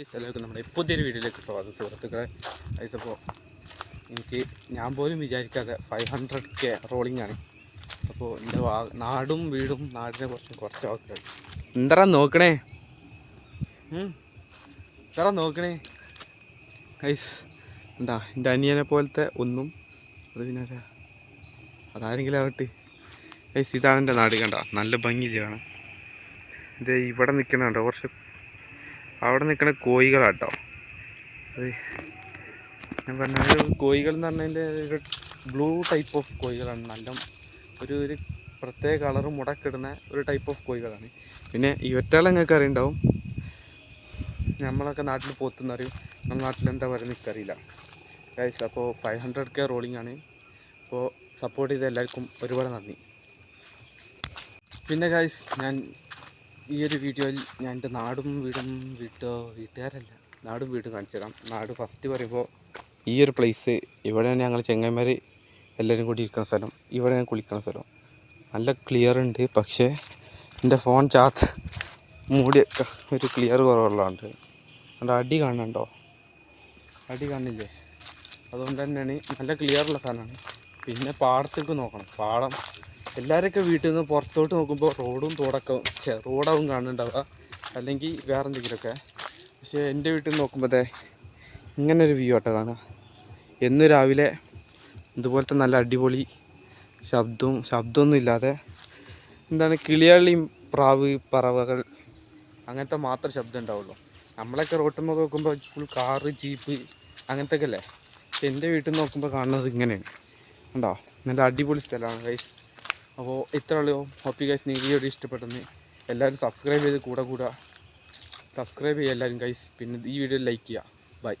എല്ലാവർക്കും നമ്മുടെ പുതിയൊരു വീഡിയോയിലേക്ക് സ്വാഗതം. സുഹൃത്തുക്കളെ ഗൈസ് അപ്പോൾ എനിക്ക് ഞാൻ പോലും വിചാരിക്കാതെ ഫൈവ് ഹൺഡ്രഡ് കെ റോളിംഗ് ആണ്. അപ്പോൾ എന്റെ നാടും വീടും നാടിനെ കുറച്ച് കുറച്ച് ആൾക്കാർ എന്താ നോക്കണേ. എന്താ നോക്കണേ? ഗൈസ് എന്താ എന്റെ അനിയനെ പോലത്തെ ഒന്നും അത് പിന്നെ അതാരെങ്കിലും ആവട്ടെ. ഗൈസ് ഇതാണ് എന്റെ നാട് കണ്ട? നല്ല ഭംഗി ചെയ്യണം ഇത് ഇവിടെ കണ്ടോ കുറച്ച് അവിടെ നിൽക്കുന്ന കോഴികളാട്ടോ. അത് ഞാൻ പറഞ്ഞ കോഴികൾ എന്ന് പറഞ്ഞതിന്റെ ഒരു ബ്ലൂ ടൈപ്പ് ഓഫ് കോഴികളാണ്. നല്ല ഒരു ഒരു പ്രത്യേക കളറും മുടക്കിടുന്ന ഒരു ടൈപ്പ് ഓഫ് കോഴികളാണ്. പിന്നെ ഈ ഒറ്റയാളെ നിങ്ങൾക്ക് അറിയുണ്ടാവും. നമ്മളൊക്കെ നാട്ടിൽ പോത്തുന്ന അറിയും നമ്മുടെ നാട്ടിൽ എന്താ പറയുക എനിക്കറിയില്ല ഗൈസ് അപ്പോൾ ഫൈവ് ഹൺഡ്രഡ് കെ റോളിംഗ് ആണ്. അപ്പോൾ സപ്പോർട്ട് ചെയ്ത എല്ലാവർക്കും ഒരുപാട് നന്ദി. പിന്നെ ഗൈസ് ഞാൻ ഈ ഒരു വീഡിയോയിൽ ഞാൻ എന്റെ നാടും വീടും വീട്ടോ വീട്ടുകാരല്ല നാടും വീടും കാണിച്ചു തരാം. നാട് ഫസ്റ്റ് പറയുമ്പോൾ ഈ ഒരു പ്ലേസ് ഇവിടെയാണ് ഞങ്ങൾ ചെങ്ങന്മാർ എല്ലാവരും കൂടി ഇരിക്കുന്ന സ്ഥലം ഇവിടെ ഞാൻ കുളിക്കുന്ന സ്ഥലം. നല്ല ക്ലിയർ ഉണ്ട് പക്ഷേ എന്റെ ഫോൺ ചാർജ് മൂടിയൊക്കെ ഒരു ക്ലിയർ കുറവുള്ളതുകൊണ്ട്. എന്റെ അടി കാണുന്നുണ്ടോ? അടി കാണില്ലേ? അതുകൊണ്ട് തന്നെയാണ് നല്ല ക്ലിയർ ഉള്ള സ്ഥലമാണ് പിന്നെ പാടത്തേക്ക് നോക്കണം. പാടം എല്ലാവരൊക്കെ വീട്ടിൽ നിന്ന് പുറത്തോട്ട് നോക്കുമ്പോൾ റോഡും തോടൊക്കെ ചെ റോഡാവും കാണുന്നുണ്ടാവുക. അല്ലെങ്കിൽ വേറെ എന്തെങ്കിലുമൊക്കെ പക്ഷേ എന്റെ വീട്ടിൽ നിന്ന് നോക്കുമ്പോൾ ഇങ്ങനൊരു വ്യൂ ആട്ടോ കാണുക. എന്നും രാവിലെ ഇതുപോലത്തെ നല്ല അടിപൊളി ശബ്ദവും ശബ്ദമൊന്നും ഇല്ലാതെ എന്താണ് കിളിയാളിയും പ്രാവ് പറവകൾ അങ്ങനത്തെ മാത്രം ശബ്ദം ഉണ്ടാവുള്ളൂ. നമ്മളൊക്കെ റോട്ടുമ്പോൾ നോക്കുമ്പോൾ ഫുൾ കാറ് ജീപ്പ് അങ്ങനത്തെ ഒക്കെ അല്ലേ എന്റെ വീട്ടിൽ നോക്കുമ്പോൾ കാണുന്നത് ഇങ്ങനെയാണ്. ഉണ്ടോ നല്ല അടിപൊളി സ്ഥലമാണ് ഗൈസ് അപ്പോൾ ഇത്ര ഉള്ളൂ. ഹോപ്പി ഗൈസ് നിങ്ങൾക്ക് ഈ വീഡിയോ ഇഷ്ടപ്പെട്ടെന്ന്. എല്ലാവരും സബ്സ്ക്രൈബ് ചെയ്ത് കൂടെ കൂടെ. സബ്സ്ക്രൈബ് ചെയ്യുക എല്ലാവരും ഗൈസ് പിന്നെ ഈ വീഡിയോ ലൈക്ക് ചെയ്യുക. ബൈ